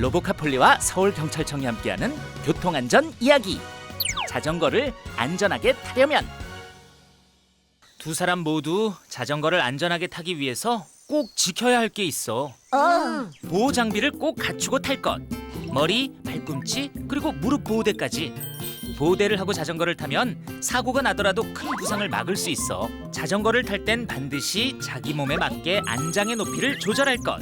로보카폴리와 서울경찰청이 함께하는 교통안전 이야기. 자전거를 안전하게 타려면 두 사람 모두 자전거를 안전하게 타기 위해서 꼭 지켜야 할 게 있어. 어. 보호 장비를 꼭 갖추고 탈 것. 머리, 발꿈치, 그리고 무릎 보호대까지. 보호대를 하고 자전거를 타면 사고가 나더라도 큰 부상을 막을 수 있어. 자전거를 탈 땐 반드시 자기 몸에 맞게 안장의 높이를 조절할 것.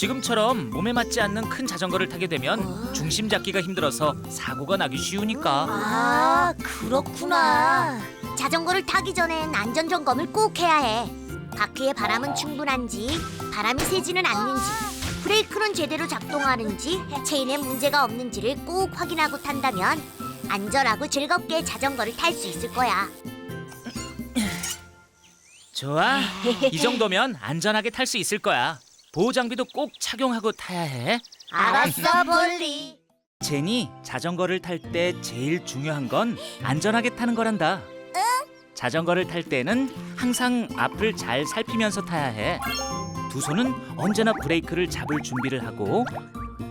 지금처럼 몸에 맞지 않는 큰 자전거를 타게 되면 중심 잡기가 힘들어서 사고가 나기 쉬우니까. 아, 그렇구나. 자전거를 타기 전엔 안전 점검을 꼭 해야 해. 바퀴의 바람은 충분한지, 바람이 새지는 않는지, 브레이크는 제대로 작동하는지, 체인에 문제가 없는지를 꼭 확인하고 탄다면 안전하고 즐겁게 자전거를 탈 수 있을 거야. 좋아. 이 정도면 안전하게 탈 수 있을 거야. 보호 장비도 꼭 착용하고 타야 해. 알았어, 볼리. 제니, 자전거를 탈 때 제일 중요한 건 안전하게 타는 거란다. 자전거를 탈 때는 항상 앞을 잘 살피면서 타야 해. 두 손은 언제나 브레이크를 잡을 준비를 하고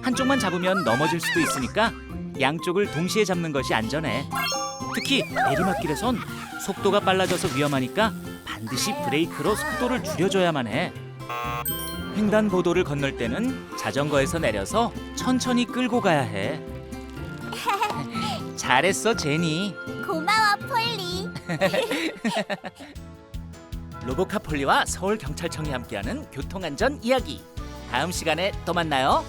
한쪽만 잡으면 넘어질 수도 있으니까 양쪽을 동시에 잡는 것이 안전해. 특히 내리막길에선 속도가 빨라져서 위험하니까 반드시 브레이크로 속도를 줄여줘야만 해. 횡단보도를 건널 때는 자전거에서 내려서 천천히 끌고 가야 해. 잘했어, 제니. 고마워, 폴리. 로보카 폴리와 서울 경찰청이 함께하는 교통안전 이야기. 다음 시간에 또 만나요.